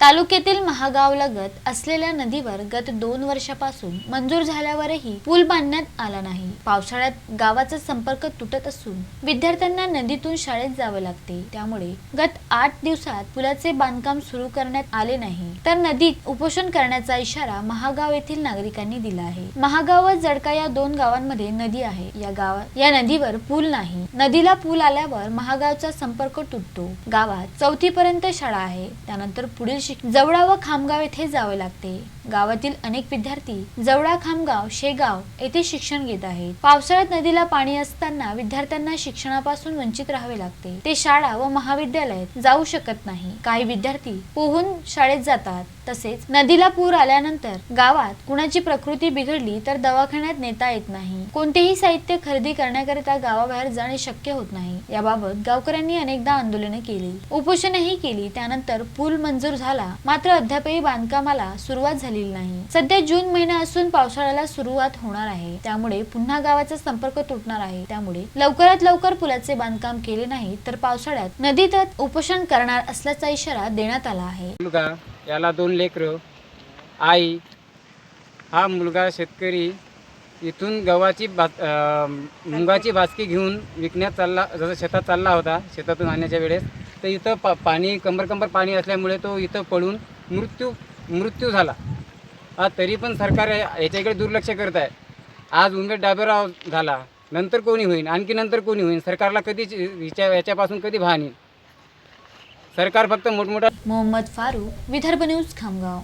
तालुक्यातील महागावलगत असलेल्या नदीवर गत दोन वर्षापासून मंजूर झाल्यावरही पूल बांधण्यात आला नाही. पावसाळ्यात गावाचा संपर्क तुटत असून विद्यार्थ्यांना नदीतून शाळेत जावं लागते. त्यामुळे गत आठ दिवसात पुलाचे बांधकाम सुरू करण्यात आले नाही. तर नदीत उपोषण करण्याचा इशारा महागाव येथील नागरिकांनी दिला आहे. महागाव व जडका या दोन गावांमध्ये नदी आहे. या गावात या नदीवर पूल नाही. नदीला पूल आल्यावर महागावचा संपर्क तुटतो. गावात चौथी पर्यंत शाळा आहे. त्यानंतर पुढील शिक जवळा व खामगाव येथे जावे लागते. गावातील अनेक विद्यार्थी जवळा खामगाव शेगाव येथे शिक्षण घेत आहेत. पावसाळ्यात नदीला पाणी असताना विद्यार्थ्यांना शिक्षणापासून वंचित राहावे लागते. ते शाळा व महाविद्यालयात जाऊ शकत नाही. काही विद्यार्थी पोहून शाळेत जातात. तसेच नदीला पूर आल्यानंतर गावात कुणाची प्रकृती बिघडली तर दवाखान्यात नेता येत नाही. कोणतेही साहित्य खरेदी करण्याकरिता गावाबाहेर जाणे शक्य होत नाही. याबाबत गावकऱ्यांनी अनेकदा आंदोलने केली. उपोषणही केली. त्यानंतर पूल मंजूर झाला. मात्र अद्यापही बांधकामाला सुरुवात झाली झालेली नाही. सध्या जून महिना असून पावसाळ्याला सुरुवात होणार आहे. त्यामुळे पुन्हा गावाचा संपर्क तुटणार आहे. त्यामुळे लवकरात लवकर पुलाचे बांधकाम केले नाही तर पावसाळ्यात नदीतच उपोषण करणार असल्याचा इशारा देण्यात आला आहे. मुलगा याला दोन लेकरं आई हा मुलगा शेतकरी इथून गव्हाची भात मुंगाची भाजकी घेऊन विकण्यात चालला जसं शेतात चालला होता शेतातून आणण्याच्या वेळेस तर इथं पा पाणी कंबर कंबर पाणी असल्यामुळे तो इथं पडून मृत्यू मृत्यू झाला. तरी पण सरकार याच्याकडे दुर्लक्ष करत आहे आज उमेश डाबेराव झाला नंतर कोणी होईल आणखी नंतर कोणी होईल सरकारला कधीच हिच्या याच्यापासून कधी भान येईल? सरकार फक्त मोठमोठा मोहम्मद फारूक विदर्भ न्यूज खामगाव.